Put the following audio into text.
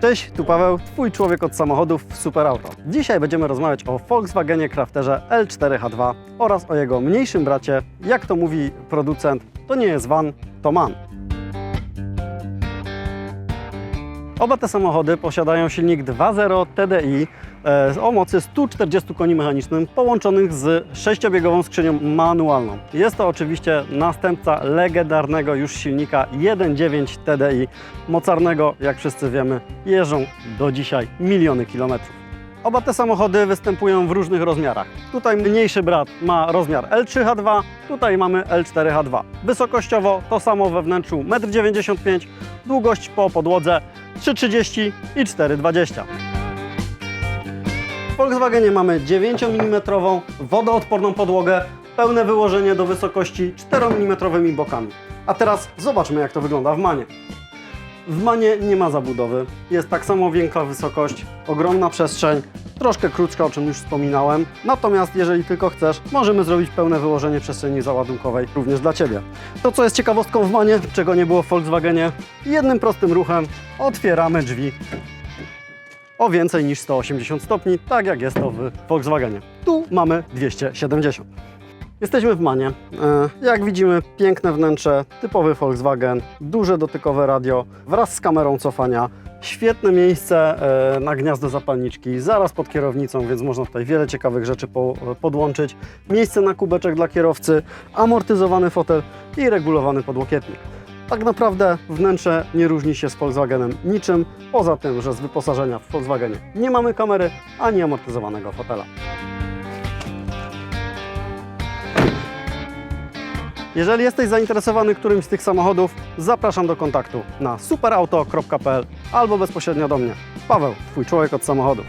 Cześć, tu Paweł, Twój człowiek od samochodów w Superauto. Dzisiaj będziemy rozmawiać o Volkswagenie Crafterze L4H2 oraz o jego mniejszym bracie. Jak to mówi producent, to nie jest van, to man. Oba te samochody posiadają silnik 2.0 TDI e, o mocy 140 koni mechanicznych połączonych z sześciobiegową skrzynią manualną. Jest to oczywiście następca legendarnego już silnika 1.9 TDI, mocarnego, jak wszyscy wiemy, jeżdżą do dzisiaj miliony kilometrów. Oba te samochody występują w różnych rozmiarach. Tutaj mniejszy brat ma rozmiar L3H2, tutaj mamy L4H2. Wysokościowo to samo we wnętrzu 1,95 m, długość po podłodze 3,30 i 4,20 W Volkswagenie mamy 9 mm wodoodporną podłogę, pełne wyłożenie do wysokości 4 mm bokami. A teraz zobaczmy jak to wygląda w Manie. W Manie nie ma zabudowy. Jest tak samo większa wysokość, ogromna przestrzeń, troszkę krótsza, o czym już wspominałem. Natomiast jeżeli tylko chcesz, możemy zrobić pełne wyłożenie przestrzeni załadunkowej również dla Ciebie. To, co jest ciekawostką w Manie, czego nie było w Volkswagenie, jednym prostym ruchem otwieramy drzwi o więcej niż 180 stopni, tak jak jest to w Volkswagenie. Tu mamy 270. Jesteśmy w Manie. E, Jak widzimy, piękne wnętrze, typowy Volkswagen, duże dotykowe radio wraz z kamerą cofania. Świetne miejsce e, na gniazdo zapalniczki, zaraz pod kierownicą, więc można tutaj wiele ciekawych rzeczy po, podłączyć. Miejsce na kubeczek dla kierowcy, amortyzowany fotel i regulowany podłokietnik. Tak naprawdę wnętrze nie różni się z Volkswagenem niczym, poza tym, że z wyposażenia w Volkswagenie nie mamy kamery ani amortyzowanego fotela. Jeżeli jesteś zainteresowany którymś z tych samochodów, zapraszam do kontaktu na superauto.pl albo bezpośrednio do mnie. Paweł, Twój człowiek od samochodów.